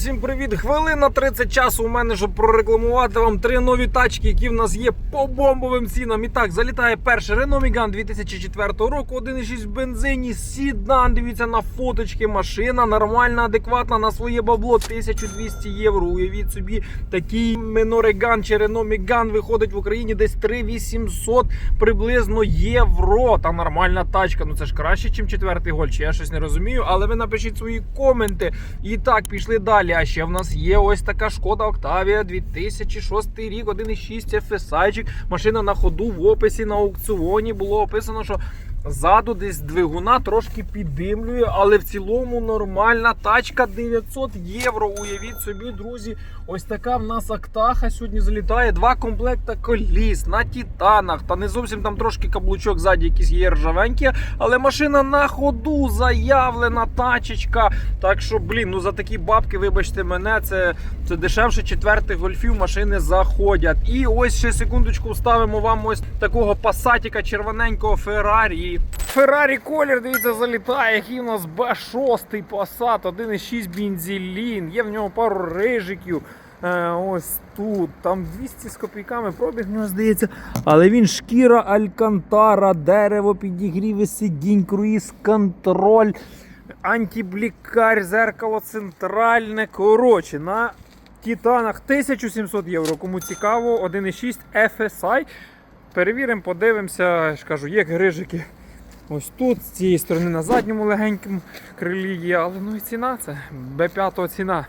Всім привіт! Хвилина 30 часу у мене, щоб прорекламувати вам три нові тачки, які в нас є по бомбовим цінам. І так, залітає перший Renault Megane 2004 року, 1,6 в бензині, сідан. Дивіться на фоточки, машина нормальна, адекватна на своє бабло 1200 євро. Уявіть собі, такий Menore чи Renault Megane виходить в Україні десь 3800 приблизно євро. Та нормальна тачка. Ну це ж краще, ніж четвертий гольч. Я щось не розумію, але ви напишіть свої коменти. І так, пішли далі. А ще в нас є ось така шкода Октавія 2006 рік, 1,6 FSI. Машина на ходу в описі на аукціоні було описано, що ззаду десь двигуна трошки піддимлює, але в цілому нормальна тачка 900 євро. Уявіть собі, друзі, ось така в нас актаха сьогодні залітає. Два комплекта коліс на титанах. Та не зовсім там трошки каблучок ззаді якісь є ржавенькі, але машина на ходу заявлена тачечка. Так що, блін, ну за такі бабки, вибачте мене, це, це дешевше четвертих гольфів машини заходять. І ось ще секундочку вставимо вам ось такого пасатіка червоненького Феррарі. Феррарі колір, дивіться, залітає, який у нас Б6 Passat, 1,6 бензилін, є в нього пару рижиків. Е, ось тут, там 200 з копійками пробіг нього здається. Але він шкіра Алькантара, дерево, підігріви сидінь, круїз контроль, антиблікар, зеркало центральне. Коротше, на Титанах 1700 євро. Кому цікаво, 1,6 FSI. Перевіримо, подивимося, я ж кажу, є грижики. Ось тут, з цієї сторони на задньому легенькому крилі є, але ну і ціна це Б5 ціна.